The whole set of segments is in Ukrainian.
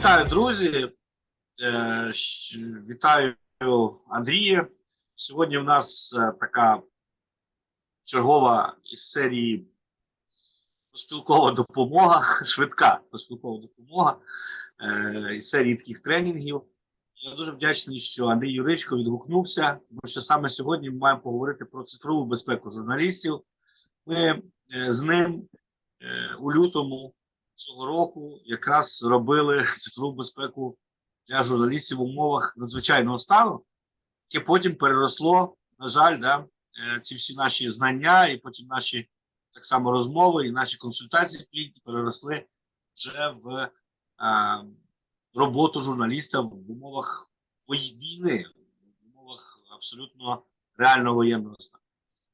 Вітаю, друзі. Е, Вітаю Андрія. Сьогодні в нас е, така чергова із серії поспілкова допомога, швидка поспілкова допомога е, із серії таких тренінгів. Я дуже вдячний, що Андрій Юричко відгукнувся, бо що саме сьогодні ми маємо поговорити про цифрову безпеку журналістів. Ми з ним у лютому цього року якраз робили цифрову безпеку для журналістів в умовах надзвичайного стану, яке потім переросло, на жаль, да, е, ці всі наші знання, і потім наші так само розмови, і наші консультації плідні переросли вже в е, роботу журналіста в умовах війни, в умовах абсолютно реального воєнного стану.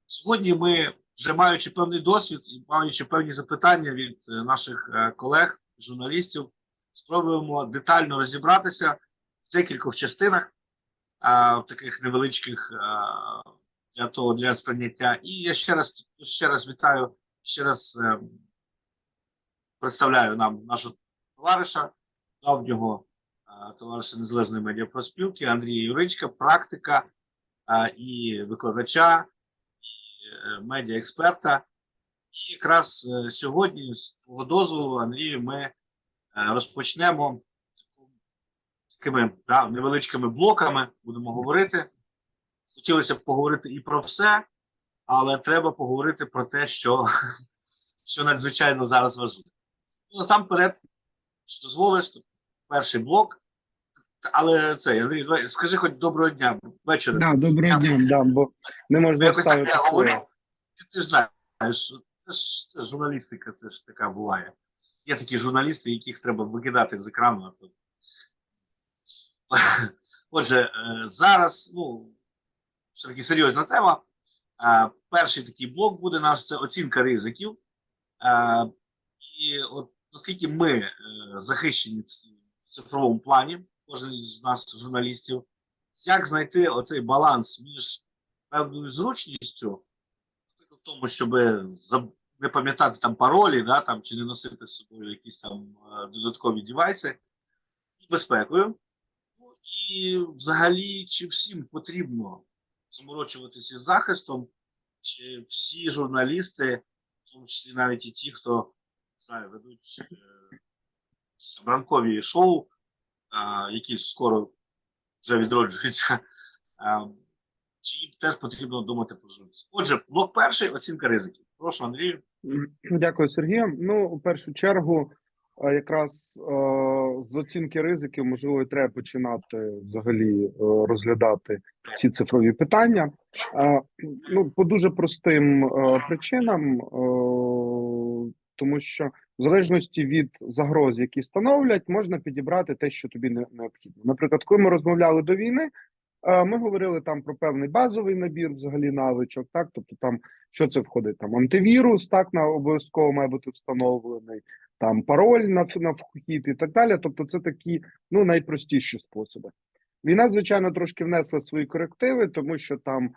Сьогодні ми, вже маючи певний досвід і маючи певні запитання від е, наших е, колег, журналістів, спробуємо детально розібратися в декількох частинах, а, в таких невеличких а, для того для сприйняття. І я ще раз ще раз вітаю, ще раз е, представляю нам нашого товариша, давнього а, товариша Незалежної медіапроспілки Андрія Юричка, практика а, і викладача, е, медіаексперта. І якраз е, сьогодні, з твого дозволу, Андрію, ми е, розпочнемо такими да, невеличкими блоками, будемо говорити. Хотілося б поговорити і про все, але треба поговорити про те, що, що надзвичайно зараз важливо. Ну, насамперед, що дозволиш, то перший блок. Але це, Андрій, давай, скажи хоч доброго дня, вечора. Да, доброго дня, да, бо не можна Якось так я говорю. Ти ж знаєш, це ж, це журналістика, це ж така буває. Є такі журналісти, яких треба викидати з екрану. Отже, е, зараз, ну, все таки серйозна тема. Перший такий блок буде наш це оцінка ризиків. І от наскільки ми е, захищені в цифровому плані, кожен з нас, журналістів, як знайти оцей баланс між певною зручністю, тому, щоб не пам'ятати там паролі, да, там, чи не носити з собою якісь там е, додаткові девайси, і безпекою. Ну, і взагалі, чи всім потрібно заморочуватися із захистом, чи всі журналісти, в тому числі навіть і ті, хто знаю, ведуть е, ранкові шоу, а, які скоро вже відроджуються. а, чи теж потрібно думати про журналістів. Отже, блок перший оцінка ризиків. Прошу, Андрію. Дякую, Сергію. Ну, у першу чергу, е, якраз е, з оцінки ризиків, можливо, і треба починати взагалі е, розглядати ці цифрові питання. Ну, по дуже простим причинам, тому що в залежності від загроз, які становлять, можна підібрати те, що тобі не- необхідно. Наприклад, коли ми розмовляли до війни, ми говорили там про певний базовий набір взагалі навичок, так тобто там що це входить? Там антивірус, так на обов'язково має бути встановлений, там пароль на, на вхід і так далі. Тобто, це такі ну найпростіші способи. Війна, звичайно, трошки внесла свої корективи, тому що там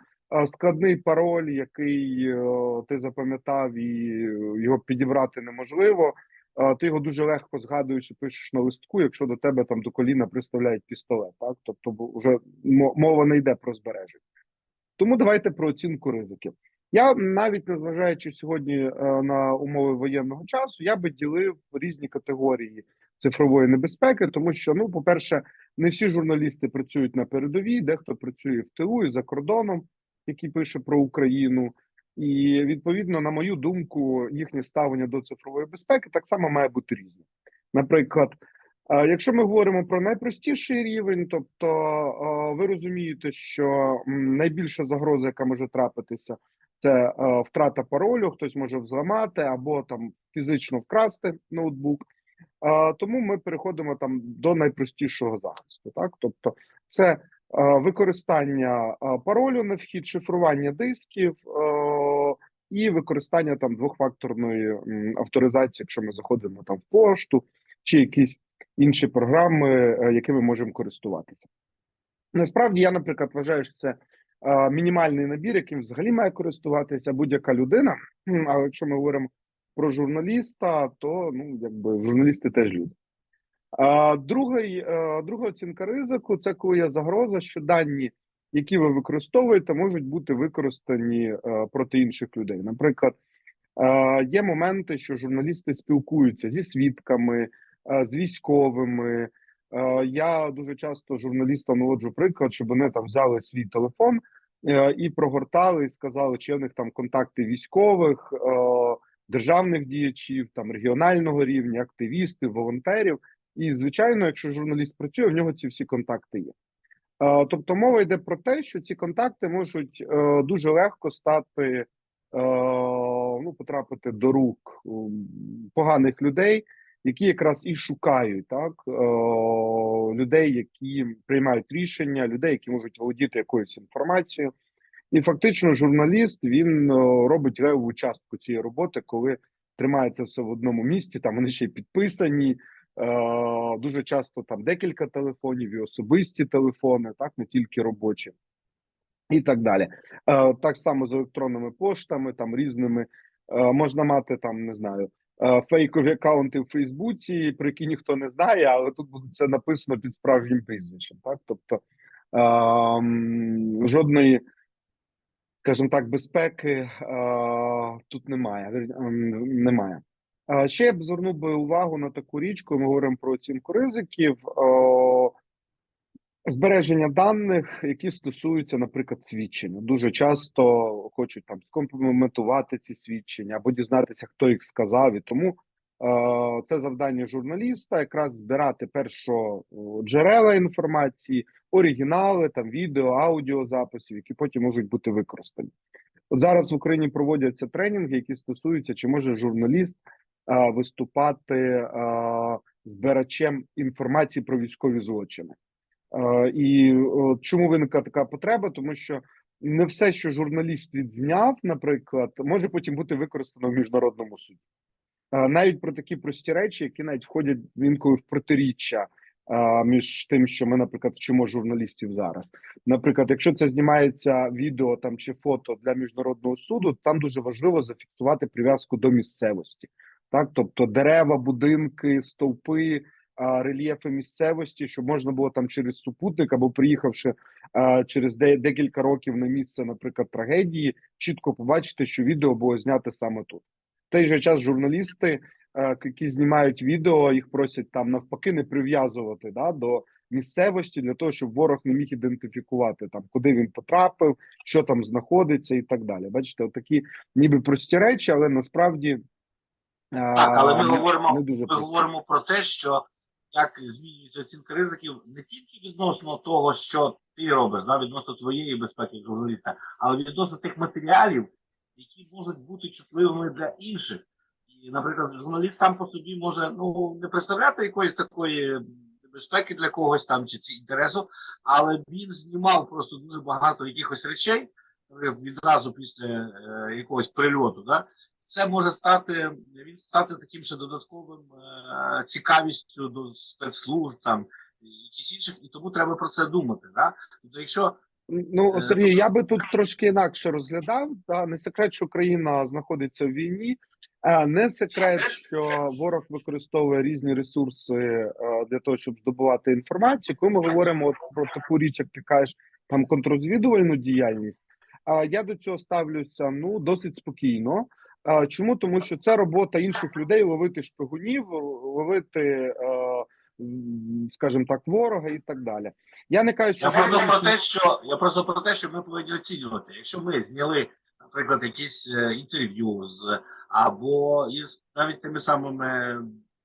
складний пароль, який е, ти запам'ятав, і е, його підібрати неможливо. Ти його дуже легко згадуєш і пишеш на листку, якщо до тебе там до коліна приставляють пістолет. Так, тобто, вже мова не йде про збереження. Тому давайте про оцінку ризиків. Я навіть незважаючи сьогодні е, на умови воєнного часу, я би ділив різні категорії цифрової небезпеки, тому що, ну, по-перше, не всі журналісти працюють на передовій, дехто працює в ТУ і за кордоном, який пише про Україну. І відповідно, на мою думку, їхнє ставлення до цифрової безпеки так само має бути різне. Наприклад, е, якщо ми говоримо про найпростіший рівень, тобто е, ви розумієте, що найбільша загроза, яка може трапитися, це е, втрата паролю, хтось може взламати або там фізично вкрасти ноутбук. Тому ми переходимо там до найпростішого захисту. Так, тобто, це використання паролю на вхід, шифрування дисків і використання там двохфакторної авторизації, якщо ми заходимо там в пошту чи якісь інші програми, е, якими можемо користуватися. Насправді я, наприклад, вважаю, що це мінімальний набір, яким взагалі має користуватися будь-яка людина. М, А якщо ми говоримо про журналіста, то ну якби журналісти теж люди. А, другий, е, друга оцінка ризику це коли є загроза, що дані, які ви використовуєте, можуть бути використані е, проти інших людей. Наприклад, е, є моменти, що журналісти спілкуються зі свідками, е, з військовими. Я дуже часто журналістам наводжу приклад, щоб вони там взяли свій телефон і прогортали, і сказали, чи в них там контакти військових, державних діячів, там регіонального рівня, активістів, волонтерів. І звичайно, якщо журналіст працює, в нього ці всі контакти є. Е, Тобто мова йде про те, що ці контакти можуть е, дуже легко стати, е, ну, потрапити до рук поганих людей, які якраз і шукають так людей, які приймають рішення, людей, які можуть володіти якоюсь інформацією. І фактично, журналіст він робить левову частку цієї роботи, коли тримається все в одному місці. Там вони ще й підписані. Е, дуже часто там декілька телефонів, і особисті телефони, так не тільки робочі, і так далі. Е, так само з електронними поштами, там різними е, можна мати там, не знаю, фейкові аккаунти в Фейсбуці, про які ніхто не знає, але тут буде це написано під справжнім прізвищем. Так, тобто е, м, жодної, скажімо так, безпеки тут немає. Ем, немає. Ще я б звернув би увагу на таку річ, коли ми говоримо про оцінку ризиків. Збереження даних, які стосуються, наприклад, свідчення. Дуже часто хочуть там скомпрометувати ці свідчення або дізнатися, хто їх сказав. І тому це завдання журналіста якраз збирати першо джерела інформації, оригінали, там відео, аудіозаписів, які потім можуть бути використані. От зараз в Україні проводяться тренінги, які стосуються, чи може журналіст виступати е, збирачем інформації про військові злочини. Е, І е, чому виникла така потреба? Тому що не все, що журналіст відзняв, наприклад, може потім бути використано в міжнародному суді. Е, Навіть про такі прості речі, які навіть входять інколи в протиріччя е, між тим, що ми, наприклад, вчимо журналістів зараз. Наприклад, якщо це знімається відео там чи фото для міжнародного суду, там дуже важливо зафіксувати прив'язку до місцевості, так тобто дерева, будинки, стовпи, а, рельєфи місцевості, щоб можна було там через супутник або приїхавши а, через де, декілька років на місце, наприклад, трагедії, чітко побачити, що відео було знято саме тут. В той же час журналісти, а, які знімають відео, їх просять там навпаки не прив'язувати да, до місцевості для того, щоб ворог не міг ідентифікувати там, куди він потрапив, що там знаходиться, і так далі. Бачите, отакі ніби прості речі, але насправді Так, але ми не- говоримо, не дуже ми говоримо про те, що як змінюється оцінка ризиків не тільки відносно того, що ти робиш, да, відносно твоєї безпеки як журналіста, але відносно тих матеріалів, які можуть бути чутливими для інших. І, наприклад, журналіст сам по собі може ну не представляти якоїсь такої безпеки для когось там чи ці інтересу, але він знімав просто дуже багато якихось речей наприклад, відразу після е, якогось прильоту. Да? Це може стати він стати таким ще додатковим е, цікавістю до спецслужб там якісь інших, і тому треба про це думати. Да? Тобто, якщо Ну, Е, Сергій, я би тут трошки інакше розглядав. Та не секрет, що Україна знаходиться в війні, а не секрет, що ворог використовує різні ресурси е, для того, щоб здобувати інформацію. Коли ми говоримо про таку річ, як ти кажеш, там контррозвідувальну діяльність. А я до цього ставлюся ну досить спокійно. Чому? Тому що це робота інших людей ловити шпигунів, ловити, е, скажімо так, ворога і так далі. Я не кажу, що я просто про те, що я просто про те, що ми повинні оцінювати. Якщо ми зняли, наприклад, якісь е, інтерв'ю з або із навіть тими самими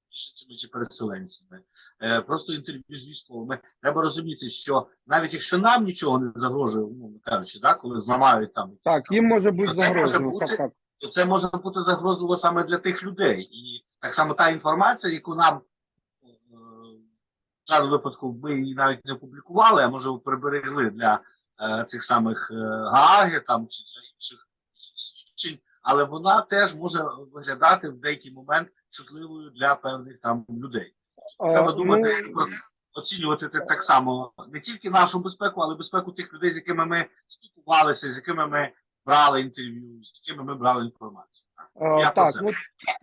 біженцями чи переселенцями, е, просто інтерв'ю з військовими, треба розуміти, що навіть якщо нам нічого не загрожує, умовно кажучи, да, коли зламають там якісь Так, їм може бути може бути- Так, так. То це може бути загрозливо саме для тих людей. І так само та інформація, яку нам е, в даному випадку ми її навіть не опублікували, а може приберегли для е, цих самих е, Гааги там чи для інших свідчень, але вона теж може виглядати в деякий момент чутливою для певних там людей. Треба А, думати ну, про це. Оцінювати так само не тільки нашу безпеку, але безпеку тих людей, з якими ми спілкувалися, з якими ми брали інтерв'ю, з якими ми брали інформацію. Так? Е, Я так, ну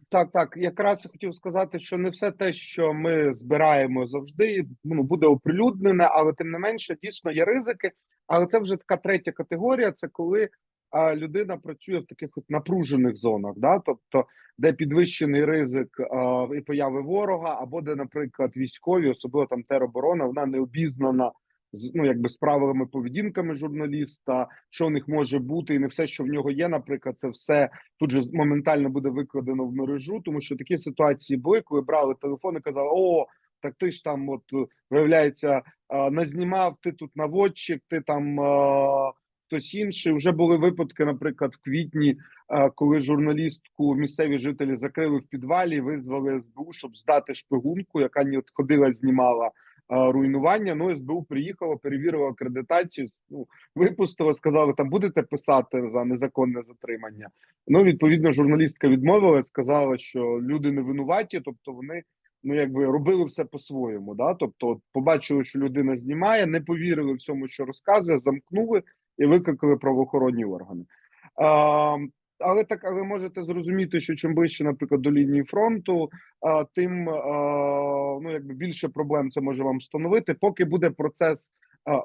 так, так. Якраз хотів сказати, що не все те, що ми збираємо завжди, ну буде оприлюднене, але тим не менше, дійсно є ризики. Але це вже така третя категорія. Це коли а, людина працює в таких от напружених зонах, да, тобто де підвищений ризик а, і появи ворога, або де, наприклад, військові, особливо там тероборона, вона не обізнана ну якби з правилами поведінками журналіста, що в них може бути, і не все, що в нього є, наприклад, це все тут же моментально буде викладено в мережу, тому що такі ситуації були, коли брали телефон і казали: О, так ти ж там, от виявляється, назнімав, ти тут наводчик, ти там хтось інший. Вже були випадки, наприклад, в квітні, коли журналістку місцеві жителі закрили в підвалі, визвали СБУ, щоб здати шпигунку, яка ні от ходила, знімала. Руйнування, ну СБУ приїхала, перевірила акредитацію. Ну випустила, сказали, там будете писати за незаконне затримання. Ну, відповідно, журналістка відмовила, сказала, що люди не винуваті, тобто вони ну якби робили все по-своєму. Да? Тобто, от, побачили, що людина знімає, не повірили всьому, що розказує, замкнули і викликали правоохоронні органи. Але так, але можете зрозуміти, що чим ближче, наприклад, до лінії фронту, тим ну якби більше проблем це може вам встановити. Поки буде процес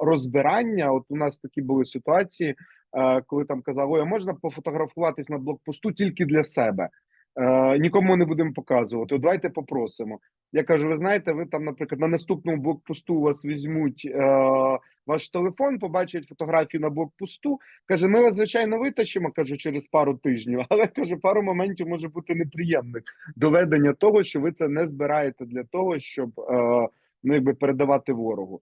розбирання, от у нас такі були ситуації, коли там казали, можна пофотографуватись на блокпосту тільки для себе. Е, нікому не будемо показувати. От давайте попросимо. Я кажу: ви знаєте, ви там, наприклад, на наступному блокпосту вас візьмуть е, ваш телефон, побачать фотографії на блокпосту. Каже, ми вас звичайно витащимо, кажу, через пару тижнів, але каже, пару моментів може бути неприємних доведення того, що ви це не збираєте для того, щоб е, ну якби передавати ворогу.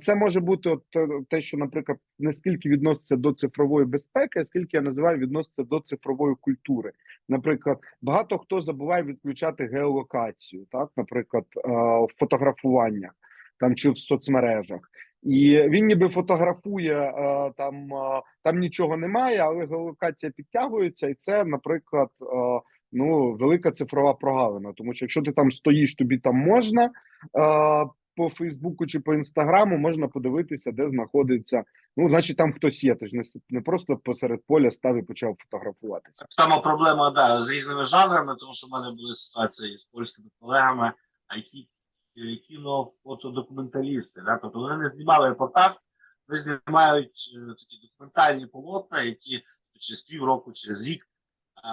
Це може бути от е, те, що, наприклад, не скільки відноситься до цифрової безпеки, скільки я називаю відноситься до цифрової культури. Наприклад, багато хто забуває відключати геолокацію, так, наприклад, е, в фотографуваннях там чи в соцмережах. І він ніби фотографує е, там, там нічого немає, але геолокація підтягується, і це, наприклад, ну велика цифрова прогалина. Тому що якщо ти там стоїш, тобі там можна по Фейсбуку чи по інстаграму можна подивитися, де знаходиться. Ну, значить, там хтось є. Ти ж не, не просто посеред поля став і почав фотографуватися. Само проблема да, з різними жанрами, тому що в мене були ситуації з польськими колегами, які кіно-фотодокументалісти. Да? Тобто вони не знімали репортаж, вони знімають е, такі документальні полотна, які через півроку, через рік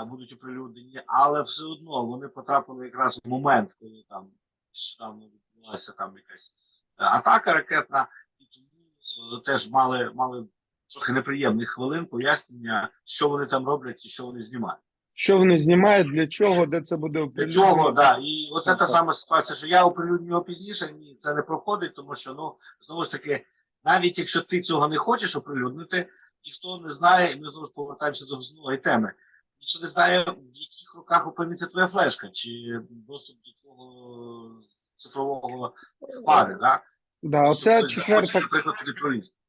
е, будуть оприлюднені, але все одно вони потрапили якраз в момент, коли там нещодавно відбулася там якась е, атака ракетна, і тому е, теж мали, мали трохи неприємних хвилин пояснення, що вони там роблять і що вони знімають. Що вони знімають, для чого, де це буде Для оприлюднено? чого, да. І оце Так, та так. сама ситуація, що я оприлюдню його пізніше, ні, це не проходить, тому що ну знову ж таки, навіть якщо ти цього не хочеш оприлюднити, ніхто не знає, і ми знову ж повертаємося до основної теми. Ніхто не знає, в яких руках опиниться твоя флешка, чи доступ до твого цифрового хмари, да? Да, оце четверта наприклад, туди пролізти.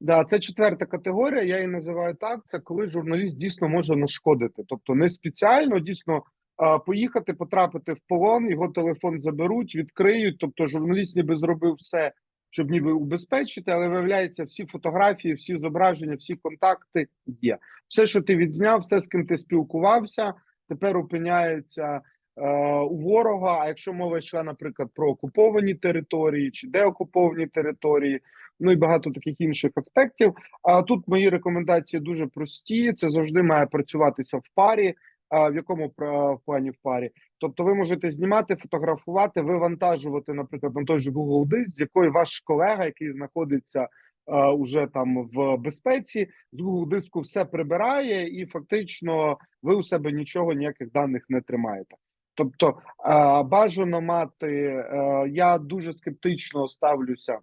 Да, це четверта категорія. Я її називаю так. Це коли журналіст дійсно може нашкодити, тобто не спеціально дійсно а, поїхати, потрапити в полон, його телефон заберуть, відкриють. Тобто, журналіст ніби зробив все, щоб ніби убезпечити, але виявляється, всі фотографії, всі зображення, всі контакти є. Все, що ти відзняв, все, з ким ти спілкувався, тепер опиняється. е, У ворога, а якщо мова йшла, наприклад, про окуповані території чи деокуповані території, ну і багато таких інших аспектів. А тут мої рекомендації дуже прості. Це завжди має працюватися в парі. А в якому в плані в парі? Тобто, ви можете знімати, фотографувати, вивантажувати, наприклад, на той же Google диск, з якої ваш колега, який знаходиться а, уже там в безпеці, з Google диску все прибирає, і фактично ви у себе нічого, ніяких даних не тримаєте. Тобто а, бажано мати, е, я дуже скептично ставлюся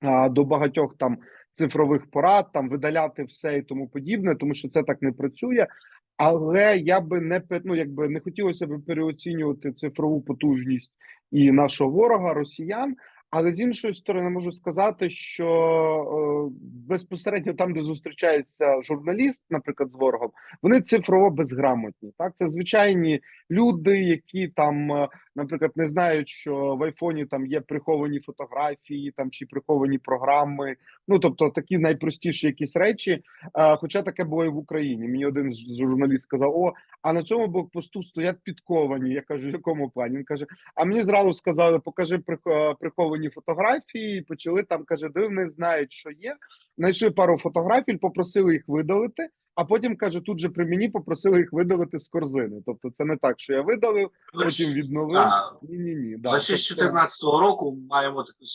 а, до багатьох там цифрових порад, там видаляти все і тому подібне, тому що це так не працює. Але я би не ну, якби не хотілося б переоцінювати цифрову потужність і нашого ворога, росіян. Але з іншої сторони, можу сказати, що е, безпосередньо там, де зустрічається журналіст, наприклад, з ворогом, вони цифрово безграмотні. Так, це звичайні люди, які там, е, наприклад, не знають, що в айфоні там є приховані фотографії, там чи приховані програми. Ну тобто такі найпростіші якісь речі. Е, Хоча таке було і в Україні. Мені один з журналіст сказав: О, а на цьому блокпосту стоять підковані. Я кажу, в якому плані? Він каже: А мені зразу сказали, покажи прих- е, фотографії. Почали там каже, де вони знають, що є. Знайшли пару фотографій, попросили їх видалити. А потім каже, тут же при мені попросили їх видалити з корзини. Тобто, це не так, що я видалив, потім відновив. Так. Ні, ні, ні. Да. Ще з Тобто, 2014 року маємо такий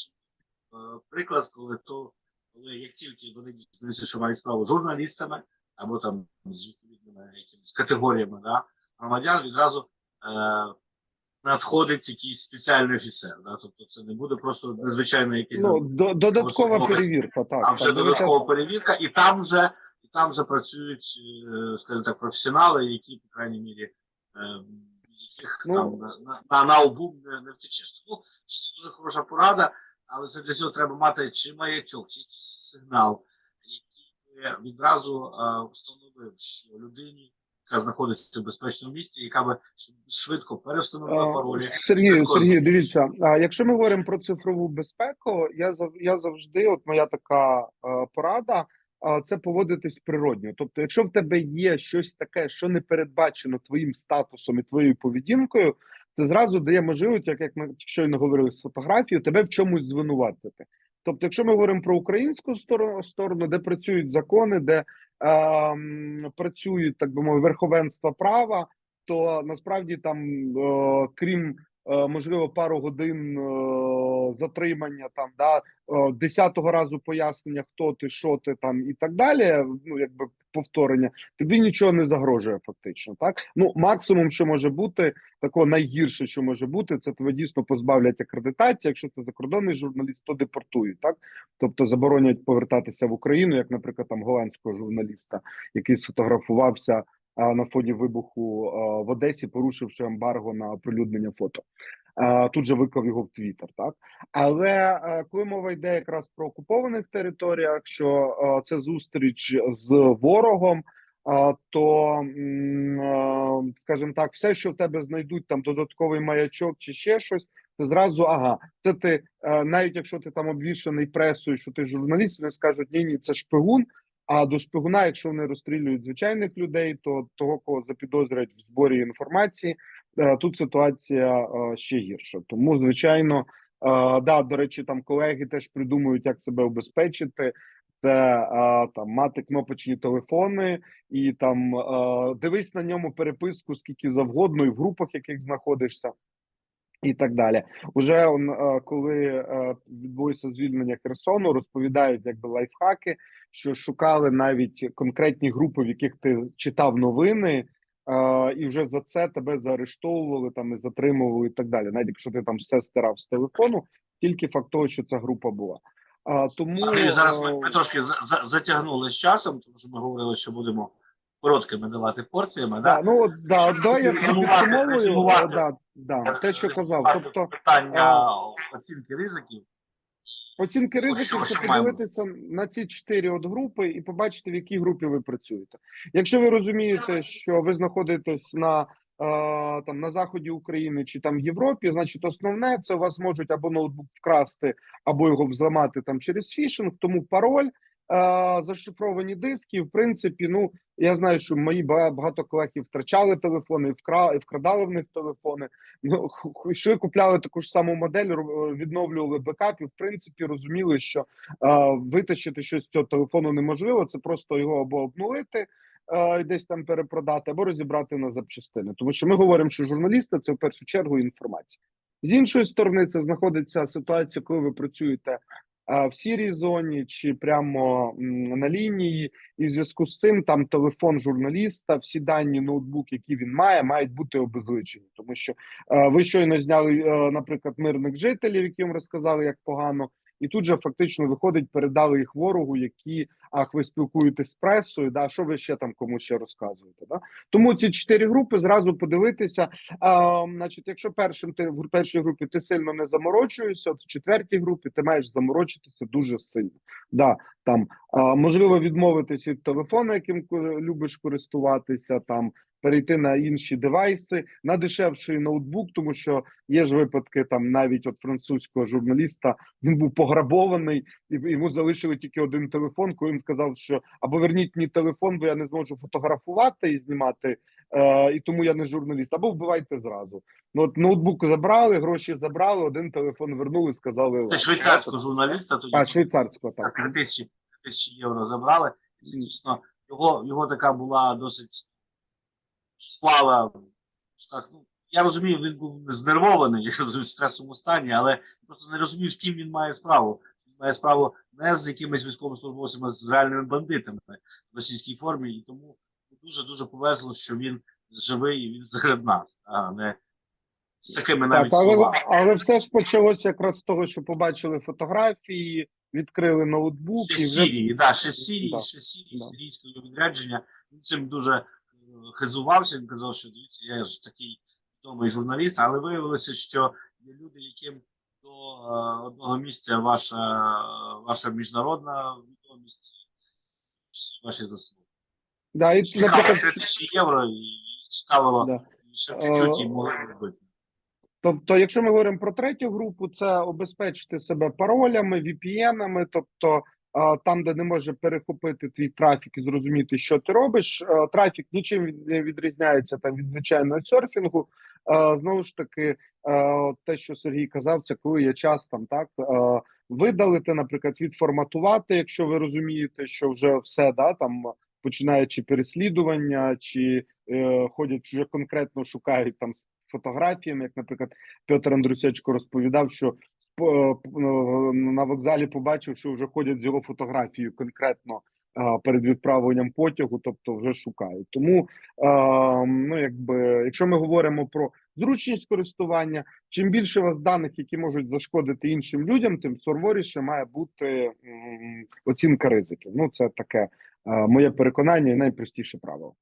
е, приклад, коли то, коли як тільки вони дізнаються, що мають справу з журналістами або там з відповідними якимись категоріями да, громадян, відразу е, надходить якийсь спеціальний офіцер. Да, тобто це не буде просто незвичайно якийсь ну, додаткова Просто перевірка. Так, а вже так, додаткова перевірка, і там вже і там вже працюють, е, скажімо так, професіонали, які, по крайній мірі, е, яких Ну, там на, на, на, на обум не, не втечеш. Тому це дуже хороша порада, але це для цього треба мати чи маячок, чи якийсь сигнал, який відразу е, встановив, що людині, яка знаходиться в безпечному місці, яка би швидко перевстановила А, паролі. Сергію, швидко Сергію, дивіться. А якщо ми говоримо про цифрову безпеку, я я завжди, от моя така е, порада. А це поводитись природньо. Тобто, якщо в тебе є щось таке, що не передбачено твоїм статусом і твоєю поведінкою, це зразу дає можливість, як, як ми щойно говорили з фотографією, тебе в чомусь звинуватити. Тобто, якщо ми говоримо про українську сторону, сторону де працюють закони, де працюють так би мовити, верховенство права, то насправді там, е, крім можливо, пару годин е, затримання, там да е, десятого разу пояснення, хто ти, що ти там і так далі. Ну якби повторення, тобі нічого не загрожує, фактично. Так ну максимум, що може бути, такого найгірше, що може бути, це тебе дійсно позбавлять акредитації. Якщо ти закордонний журналіст, то депортують, так тобто заборонять повертатися в Україну, як, наприклад, там голландського журналіста, який сфотографувався на фоні вибуху в Одесі, порушивши ембарго на оприлюднення фото. Тут же виклав його в Твіттер, так але коли мова йде якраз про окупованих територіях, що це зустріч з ворогом, то скажімо так, все, що в тебе знайдуть, там додатковий маячок чи ще щось, ти зразу ага, це ти навіть якщо ти там обвішаний пресою, що ти журналіст, вони скажуть ні, ні, це шпигун. А до шпигуна, якщо вони розстрілюють звичайних людей, то того, кого запідозрюють в зборі інформації, е, тут ситуація е, ще гірша. Тому, звичайно, е, да, до речі, там колеги теж придумують, як себе убезпечити. Це там мати кнопочні телефони і там дивись на ньому переписку скільки завгодно, і в групах, яких знаходишся. І так далі, уже он, коли відбулося звільнення Херсону, розповідають якби лайфхаки, що шукали навіть конкретні групи, в яких ти читав новини, е, і вже за це тебе заарештовували там і затримували, і так далі. Навіть якщо ти там все стирав з телефону, тільки факт того, що ця група була. А тому Андрій, зараз ми, е, ми трошки за, за, затягнули з часом, тому що ми говорили, що будемо короткими давати порціями. да, Да? ну от, да, от я підсумовую. е, Да, да, те, що казав. Тобто, питання оцінки ризиків. Оцінки ризиків це подивитися на ці чотири от групи і побачити, в якій групі ви працюєте. Якщо ви розумієте, що ви знаходитесь на е, там на заході України чи там в Європі, значить основне це у вас можуть або ноутбук вкрасти, або його взламати там через фішинг. Тому пароль, зашифровані диски. В принципі, ну я знаю, що мої ба- багато колег і втрачали телефони, і вкра і вкрадали в них телефони. Ну що купляли таку ж саму модель, відновлювали бекап і в принципі розуміли, що е, витащити щось з цього телефону неможливо. Це просто його або обнулити. Десь там перепродати або розібрати на запчастини, тому що ми говоримо, що журналісти це в першу чергу інформація. З іншої сторони, це знаходиться ситуація, коли ви працюєте в сірій зоні чи прямо на лінії, і в зв'язку з цим там телефон журналіста, всі дані, ноутбук, які він має, мають бути обезличені, тому що е, ви щойно зняли, е, наприклад, мирних жителів, яким розказали, як погано, і тут же фактично виходить, передали їх ворогу, які ах, ви спілкуєтесь з пресою. Да, що ви ще там комусь ще розказуєте? Да? Тому ці чотири групи зразу подивитися. А, значить, якщо першим ти в першій групі ти сильно не заморочуєшся, в четвертій групі ти маєш заморочитися дуже сильно. Да, там а, можливо відмовитись від телефону, яким любиш користуватися, там перейти на інші девайси, на дешевший ноутбук, тому що є ж випадки там навіть от французького журналіста. Він був пограбований, і йому залишили тільки один телефон. Коли він сказав, що або верніть мені телефон, бо я не зможу фотографувати і знімати, е, і тому я не журналіст, або вбивайте зразу. Ну от ноутбук забрали, гроші забрали, один телефон вернули, сказали Це швейцарського журналіста тоді а швейцарського так. так, 3 тисячі, євро забрали. Дійсно його, його така була досить Так, ну, я розумію, він був знервований, я розумію, в стресовому стані, але просто не розумів, з ким він має справу. Він має справу не з якимись військовослужбовцями, а з реальними бандитами в російській формі. І тому дуже дуже повезло, що він живий і він серед нас, а не з такими навіть Так, але, але все ж почалося якраз з того, що побачили фотографії, відкрили ноутбук Ще і вже Сірії, да, ще з Сирії, Да. ще з Сирії, Да. сирійського відрядження. Він цим дуже хизувався. Він казав, що дивіться, я ж такий відомий журналіст, але виявилося, що є люди, яким до е, одного місця ваша, ваша міжнародна відомість, всі ваші заслуги. да, і, наприклад, 3 тисячі євро, і цікавило да. ще чуть-чуть і могли робити. Тобто, якщо ми говоримо про третю групу, це обезпечити себе паролями, VPN-ами, тобто там, де не може перехопити твій трафік і зрозуміти, що ти робиш. Трафік нічим не відрізняється там від звичайного серфінгу. Знову ж таки, те, що Сергій казав, це коли є час там так видалити, наприклад, відформатувати, якщо ви розумієте, що вже все да там. Починаючи переслідування, чи е, ходять вже конкретно шукають там фотографіями, як, наприклад, Петр Андрусечко розповідав, що на вокзалі побачив, що вже ходять з його фотографією конкретно перед відправленням потягу, тобто вже шукають. Тому, ну якби, якщо ми говоримо про зручність користування, чим більше у вас даних, які можуть зашкодити іншим людям, тим суворіше має бути оцінка ризиків. Ну це таке моє переконання і найпростіше правило.